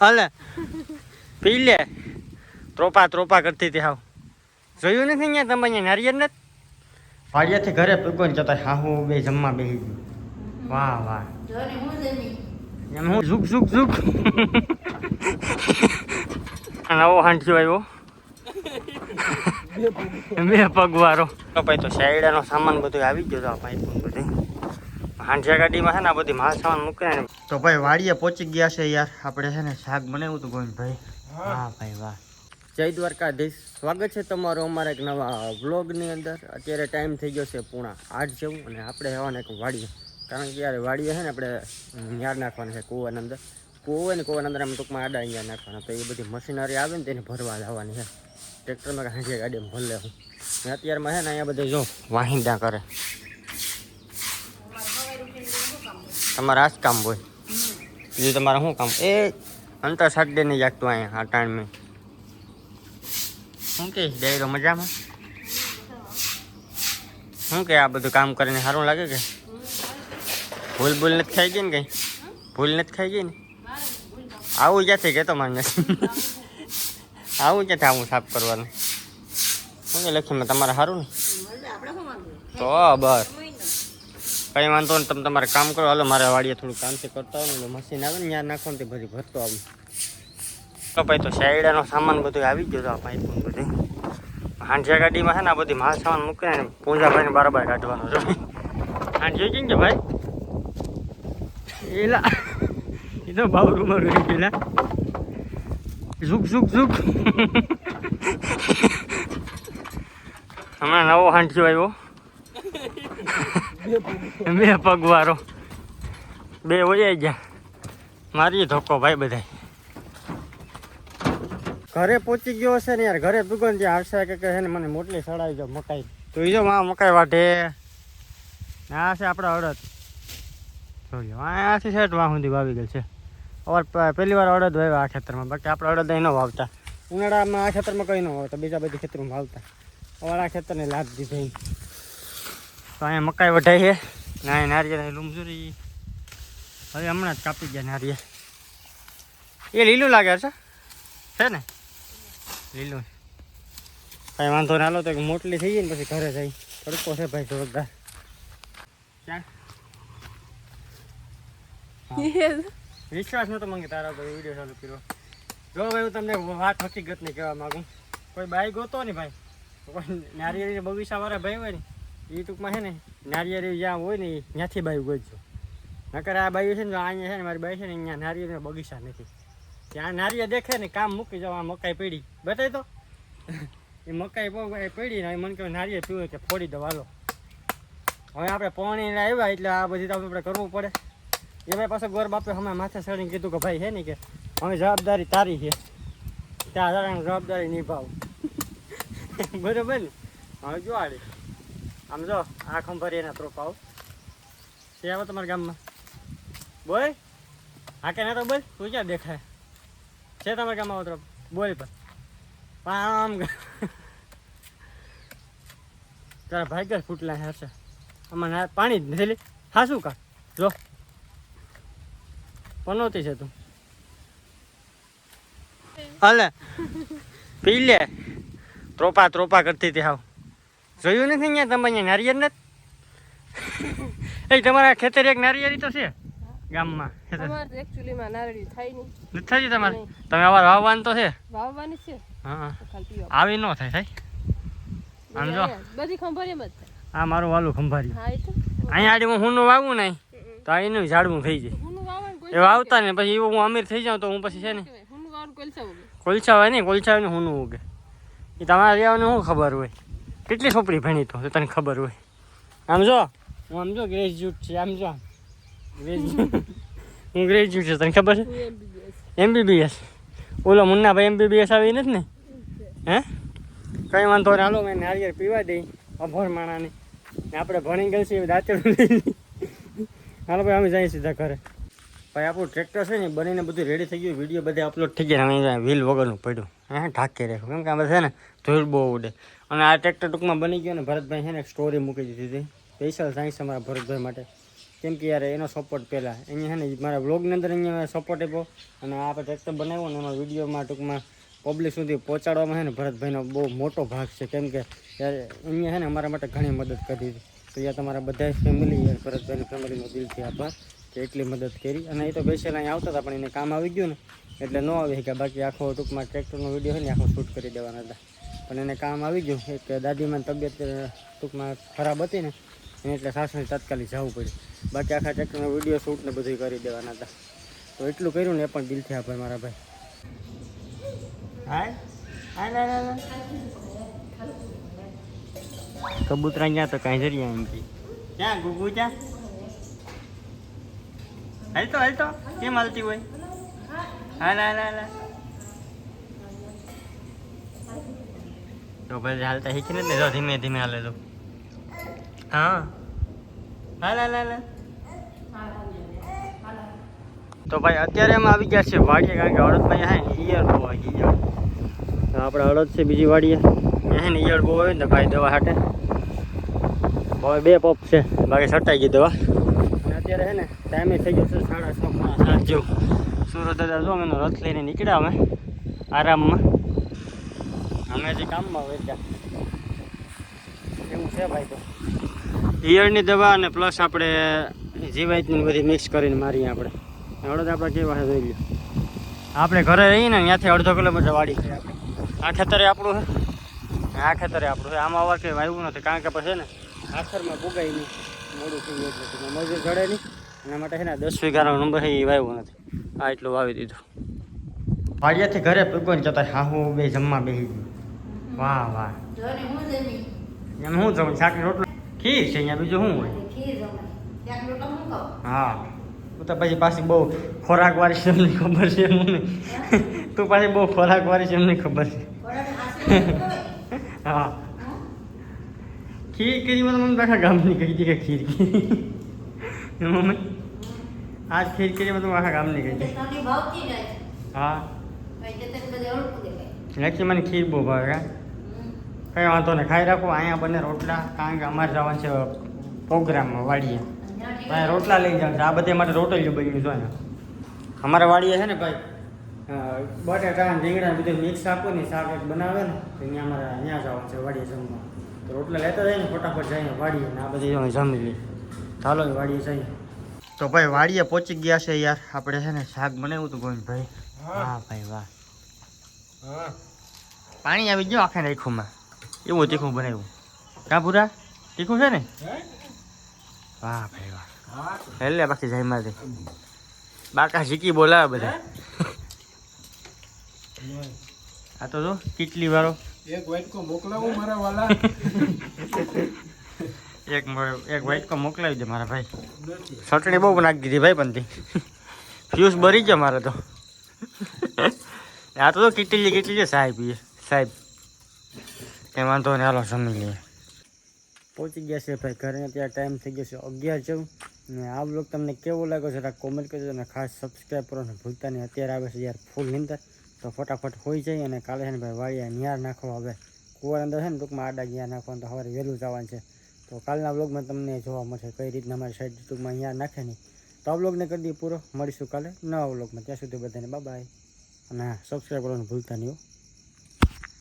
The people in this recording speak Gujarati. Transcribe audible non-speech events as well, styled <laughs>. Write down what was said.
હાલે. પી લે. ત્રોપા ત્રોપા કરતી હતી હાવ. જોયું નથી અહીંયા તમે અહીંયા નારિયેળ નથી વાડિયાથી ઘરે પીગો ને જતા હાહુ બે જમવા બેસી ગયું. વાહ વાહ. એમ હું ઝુક ઝુક ઝુક. નવો હાંઠ્યો આવ્યો. બે પગવારો. તો ભાઈ તો સાઈડાનો સામાન બધું આવી ગયો તો આ પાઇપ બધું. હાંઠિયા ગાડીમાં છે ને આ બધી માલ સામાન મૂકે ને તો ભાઈ વાડીએ પહોંચી ગયા છે યાર. આપણે છે ને શાક બનાવ્યું હતું ગોવિંદભાઈ હા. ભાઈ વાહ. જય દ્વારકાધીશ. સ્વાગત છે તમારું અમારા એક નવા વ્લોગની અંદર. અત્યારે ટાઈમ થઈ ગયો છે પૂણા આઠ જેવું અને આપણે રહેવાના એક વાડીએ. કારણ કે યાર વાડીએ છે ને આપણે ન્યાર નાખવાના છે કૂવાની અંદર. કૂવો ને કૂવાની અંદર આમ ટૂંકમાં આડા અહીંયા નાખવાના. તો એ બધી મશીનરી આવે ને તેને ભરવા લાવવાની છે. ટ્રેક્ટરમાં હાંજે ગાડીમાં ભર હું. અત્યારમાં છે ને અહીંયા બધે જો વાહિંદા કરે. તમારે આ જ કામ હોય. બીજું તમારે શું કામ? એ અંતર સાડે નહીં જાગતું અહીંયા, આ ટાઈમે શું કે? ડાયરો મજામાં? શું કે આ બધું કામ કરીને સારું લાગે કે? ભૂલ ભૂલ નથી ખાઈ ગઈ ને કઈ? ભૂલ નથી ખાઈ ગઈ ને? આવું ક્યાંથી કહેતો મને આવું ક્યાંથી આવું સાફ કરવાનું? શું કે મેં તમારે સારું ને? તો બસ કઈ વાંધો નહીં, તમે તમારે કામ કરો. હાલો, મારે વાડીએ થોડું કામ કામથી કરતા હોય ને મશીન આવે ને, ત્યાં નાખો ને તે બધી ભરતો આવું. તો ભાઈ તો સાઈડાનો સામાન બધું આવી ગયો તો આ પાઇપ બધું. હાંડિયા ગાડીમાં છે ને, આ બધી માલ સામાન મૂકીને પૂંજાભાઈને બરાબર કાઢવાનો છે. હાંડિયો કેમ કે ભાઈ? એલા, એ તો બાવરૂમાં રહી ગયેલા. ઝુક ઝુક ઝુક. હમણાં નવો હાંડિયો આવ્યો. બે પગવારો. બે વજાઈ ગયા. મારી ધોકો ભાઈ બધા ઘરે પહોંચી ગયો હશે ને યાર ઘરે ભૂગો ને ત્યાં હર્ષા કે છે ને મને મોટલી સડાવી જાવ મકાઈ. તો એ જો માં મકાઈ વાઢે. આ છે આપણે અડદ. અહીંયાથી છે વાહ સુધી વાવી ગયેલ છે. અવાર પહેલી વાર અડદ વાવ્યા આ ખેતરમાં. બાકી આપણે અડદ અહીં ન વાવતા. ઉનાળામાં આ ખેતરમાં કંઈ ન વાવતા બીજા બધી ખેતરમાં વાવતા. ઓર આ ખેતરને લાભ દીધી તો અહીંયા મકાઈ વઢાઈ છે. ને અહીંયા નારિયેળ લૂમસુરી. હવે હમણાં જ કાપી ગયા નારિયેળ. એ લીલું લાગે છે. છે ને? લીલું. કાંઈ વાંધો ના લો તો મોટલી થઈ ગઈ ને પછી ઘરે જઈ. તડકો છે ભાઈ જોરદાર ક્યાં વિશ્વાસ નતો મંગે તારા ભાઈ વીડિયો ચાલુ કર્યો. જો ભાઈ હું તમને વાત હકીકત નહીં કહેવા માગું. કોઈ બાઈક ગોતો નહીં ભાઈ? કોઈ નારિયેળી બગીચા વાળા ભાઈ હોય ને એ ટૂંકમાં છે ને નારિયેળી જ્યાં હોય ને ત્યાંથી બાયું ગોતજો નકર આ બાયું છે ને અહીંયા છે ને મારી બાઈ છે ને અહીંયા નારિયેળ બગીચા નથી. ત્યાં નારિયેળ દેખે ને કામ મૂકી જાવ આ મકાઈ પડી. બતાવી તો. <laughs> એ મકાઈ પડી ને મને કહે નારિયેળ પીવું કે ફોડી દો હાલો. હવે આપણે પાણી આવ્યા એટલે આ બધી તો આપણે કરવું પડે. એ ભાઈ પાછો ગોર બાપે અમે માથે ચડીને કીધું કે ભાઈ છે ને કે હવે જવાબદારી તારી છે. ત્યાં જવાબદારી નિભાવ <laughs> બરોબર ને? હવે જો આડી. આમ જો આંખ ખંભારી એના ત્રોપાવ છે આવો તમારા ગામમાં. બોલ. હા કે ના તો બોલ, તું ક્યાં દેખાય? છે તમારા ગામમાં આવો ત્રોપ બોલ પણ. આમ <laughs> તારા ભાગ્ય ફૂટલા હશે. આમાં પાણી જ નથી હા, શું કા જો. પનોતી છે તું. હાલે. પી લે. <laughs> ત્રોપા ત્રોપા કરતી હતી હાવ. જોયું નથી અહીંયા તમે અહીંયા નારિયેળ નથી? એ તમારા ખેતર એક નારિયેળી તો છે ગામમાં. નથી થતી તમારે? તમે અવાર વાવવાનું તો છે? વાવવાની છે. હા આવી ન થાય થાય. આમ જો. બધી ખંભારી એમ જ આ મારું વાલું ખંભારી હા એ તો. અહીંયા આડી હું હુંનું વાવું નહીં તો આ એનું ઝાડવું થઈ જાય. એ વાવતા ને પછી એવું હું અમીર થઈ જાઉં તો હું પછી છે ને? કોલસા હોય નહીં કોલસા હોય ને હુંનું ઉગે. એ તમારે રહેવાનું શું ખબર હોય? કેટલી છોપડી ભણી તો તને ખબર હોય. આમ જો. હું આમ જો ગ્રેજ્યુએટ છે, આમ જો. હું ગ્રેજ્યુએટ છે, તને ખબર છે? એમબીબીએસ ઓલો ઓલો મુન્નાભાઈ એમબીબીએસ આવી નથી ને? હે? કંઈ વાંધો નહીં, હાલો, મેં નારિયેર પીવા દઈ અભોર માણાને. ને આપણે ભણી ગઈ છીએ, દાંતેડું હાલો, ભાઈ, અમે જઈએ સીધા ઘરે. ભાઈ, આપણું ટ્રેક્ટર છે ને, બનીને બધું રેડી થઈ ગયું. વીડિયો બધે અપલોડ થઈ ગયા અને વ્હીલ વગરનું પડ્યું. હા, ઢાંકી રાખ્યું. કેમ કે આ છે ને, ધૂળ બહુ ઉડે. અને આ ટ્રેક્ટર ટૂંકમાં બની ગયું ને, ભરતભાઈ છે ને સ્ટોરી મૂકી દીધી હતી. સ્પેશિયલ સાયન્સ અમારા ભરતભાઈ માટે. કેમ કે યાર, એનો સપોર્ટ પહેલાં. અહીંયા છે ને, મારા બ્લોગની અંદર અહીંયા સપોર્ટ આપ્યો. અને આપણે ટ્રેક્ટર બનાવ્યો ને, એમાં વિડીયોમાં ટૂંકમાં પબ્લિક સુધી પહોંચાડવામાં છે ને, ભરતભાઈનો બહુ મોટો ભાગ છે. કેમ કે યાર, અહીંયા છે ને, અમારા માટે ઘણી મદદ કરી હતી તો યાર, તમારા બધા ફેમિલી યાર, ભરતભાઈની ફેમિલીનો દિલથી આભાર. એટલી મદદ કરી. અને એ તો બેસેલા અહીંયા આવતા હતા, પણ એને કામ આવી ગયું ને, એટલે ન આવી શક્યા. બાકી આખો ટૂંકમાં ટ્રેક્ટરનો વીડિયો હોય ને, આખો શૂટ કરી દેવાના હતા. પણ એને કામ આવી ગયું. એક દાદીમાની તબિયત ટૂંકમાં ખરાબ હતી ને, એને એટલે સાસને તાત્કાલિક જવું પડ્યું. બાકી આખા ટ્રેક્ટરનો વીડિયો શૂટ ને બધું કરી દેવાના હતા. તો એટલું કર્યું ને, એ પણ દિલથી આભાર મારા ભાઈ. કબૂતરા ગયા તો કાંઈ જરી એમ ક્યાં, ગુગુ, ક્યાં? હાલ તો હાલ તો કેમ હાલતી હોય? હાલ હાલ હાલ. તો ભાઈ હાલતા શીખીને જ ને? ધીમે ધીમે હાલે તો. હા. હાલ હાલ હાલ. તો ભાઈ અત્યારે અમે આવી ગયા છે વાડીએ, કારણ કે અડદમાં હે ને ઈયળ બહુ આવી ગયા તો આપણે અડદ છે બીજી વાડીએ. હે ને ઈયળ બહુ આવે ને ભાઈ દવા હાટે. હવે બે પપ છે. બાકી સટાઈ ગઈ દવા. અત્યારે છે ને ટાઈમે થઈ ગયો છે સાડા છ પોણા સાત જેવું સુરત દાદા જો, અમે રથ લઈને નીકળ્યા અમે, આરામમાં. અમે હજી કામમાં વેચ્યા એવું છે ભાઈ તો. ઈયળની દવા અને પ્લસ આપણે જીવાતની બધી મિક્સ કરીને મારીએ આપણે. હળદ આપણે કેવા જોઈ લ્યો. આપણે ઘરે રહીએ ને, ત્યાંથી અડધો કિલોમીટર વાડી છે આપણે. આ ખેતરે આપણું છે આ ખેતરે આપણું છે આમાં અવાર કંઈ વાવ્યું નથી, કારણ કે પછી ને, આખરમાં પુગાઈ નહીં. મોડું થઈ ગયું એટલે મજૂર જડે નહીં. એના માટે છે ને દસ વીઘાનો નંબર છે એ વાવ્યો નથી. આ એટલું વાવી દીધું. ભાડિયાથી ઘરે પૂગો જતા જતા હાહુ બે જમવા બેસી ગયું. વાહ વાહ. એમ શું જમું? શાકની રોટલો? ખીર છે અહીંયા બીજું શું હોય? હા તું તો પછી પાછી બહુ ખોરાક વાળી છે એમની ખબર છે મને તું પાછી બહુ ખોરાક વાળી છે એમની ખબર છે. <laughs> હા. ખીર કરી મને મમ્મી આખા ગામની કહી હતી કે ખીર કરી. મમ્મી આજ ખીર કરી મને આખા ગામની કહી હતી હા. લેખી મને ખીર બહુ ભાવે કા કંઈ વાંધો નહીં ખાઈ રાખો. અહીંયા બંને રોટલા કારણ કે અમારે જવાનું છે પ્રોગ્રામમાં વાડીએ. ભાઈ રોટલા લઈ જાવ આ બધે માટે રોટલીઓ બન્યું છે અહીંયા. અમારા વાડીએ છે ને ભાઈ બટેટા રીંગણા બધું મિક્સ આપો ને શાક બનાવે ને તો અહીંયા અમારે અહીંયા જવાનું છે વાડીએ જમવા. તો રોટલા લેતા જાય ને ફટાફટ જઈને વાડીએ ને આ બધી જો જમી લઈએ. ચાલો વાડીએ જઈએ. તો ભાઈ વાડીએ પહોંચી ગયા છે યાર. આપણે છે ને શાક બનાવ્યું હતું ગોવિંદભાઈ હા. ભાઈ વાહ. પાણી આવી ગયું આખે નાખુંમાં. એવું તીખું બનાવ્યું. કા પૂરા તીખું છે ને? વાહ ભાઈ વાહ. એટલે બાકી જાય મારે. બાકા શીખી બોલાવે બધા. આ તો જો કેટલી વાળો. એક વાટકો મોકલાવું મારા વાલા. એક એક વાઇટકો મોકલાવી દે મારા ભાઈ. ચટણી બહુ નાખી દીધી ભાઈ પણ ફ્યુઝ ભરી ગયો મારે તો. આ તો કેટલી કેટલી છે સાહેબ એ. સાહેબ એ વાંધો ને હાલો જમી લઈએ. પહોંચી ગયા છે ભાઈ ઘરે ત્યાં ટાઈમ થઈ ગયો છે અગિયાર ચૌદ ને આ બ્લોગ તમને કેવો લાગ્યો છે કોમેન્ટ કરજો અને ખાસ સબસ્ક્રાઈબ કરો ને ભૂલતા નહીં. અત્યારે આવે છે યાર ફૂલ નીંદર. તો ફટાફટ હોઈ જાય અને કાલે છે ને ભાઈ વાળીએ નિહાર નાખો હવે. કુંવર અંદર છે ને ટૂંકમાં આડા ગયા નાખવાનું તો સવારે વહેલું જવાનું છે. તો કાલના બ્લોગમાં તમને જોવા મળશે કઈ રીતના અમારી સાઈડ ટૂંકમાં અહીંયા નાખે નહીં તો આ બ્લોગને કરી દઈએ પૂરો. મળીશું કાલે નવા બ્લોગમાં ત્યાં સુધી બધાને બાય અને સબસ્ક્રાઈબ કરવાનું ભૂલતા નહીં